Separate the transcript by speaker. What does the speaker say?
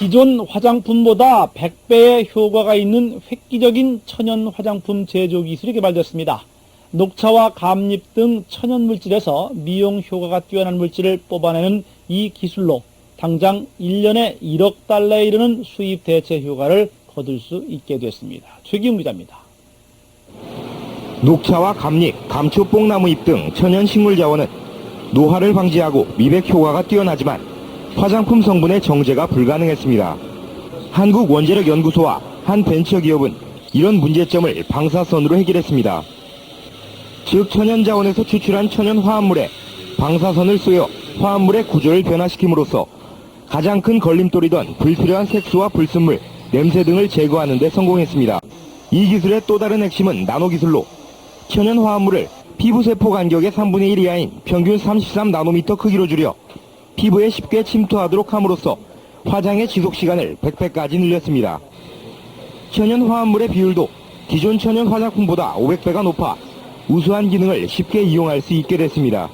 Speaker 1: 기존 화장품보다 100배의 효과가 있는 획기적인 천연 화장품 제조 기술이 개발됐습니다. 녹차와 감잎 등 천연 물질에서 미용 효과가 뛰어난 물질을 뽑아내는 이 기술로 당장 1년에 1억 달러에 이르는 수입 대체 효과를 거둘 수 있게 됐습니다. 최기웅 기자입니다.
Speaker 2: 녹차와 감잎, 감초 뽕나무 잎 등 천연 식물 자원은 노화를 방지하고 미백 효과가 뛰어나지만 화장품 성분의 정제가 불가능했습니다. 한국원자력연구소와 한 벤처기업은 이런 문제점을 방사선으로 해결했습니다. 즉 천연 자원에서 추출한 천연 화합물에 방사선을 쏘여 화합물의 구조를 변화시킴으로써 가장 큰 걸림돌이던 불필요한 색소와 불순물, 냄새 등을 제거하는 데 성공했습니다. 이 기술의 또 다른 핵심은 나노기술로 천연 화합물을 피부세포 간격의 3분의 1 이하인 평균 33나노미터 크기로 줄여 피부에 쉽게 침투하도록 함으로써 화장의 지속 시간을 100배까지 늘렸습니다. 천연 화합물의 비율도 기존 천연 화장품보다 500배가 높아 우수한 기능을 쉽게 이용할 수 있게 됐습니다.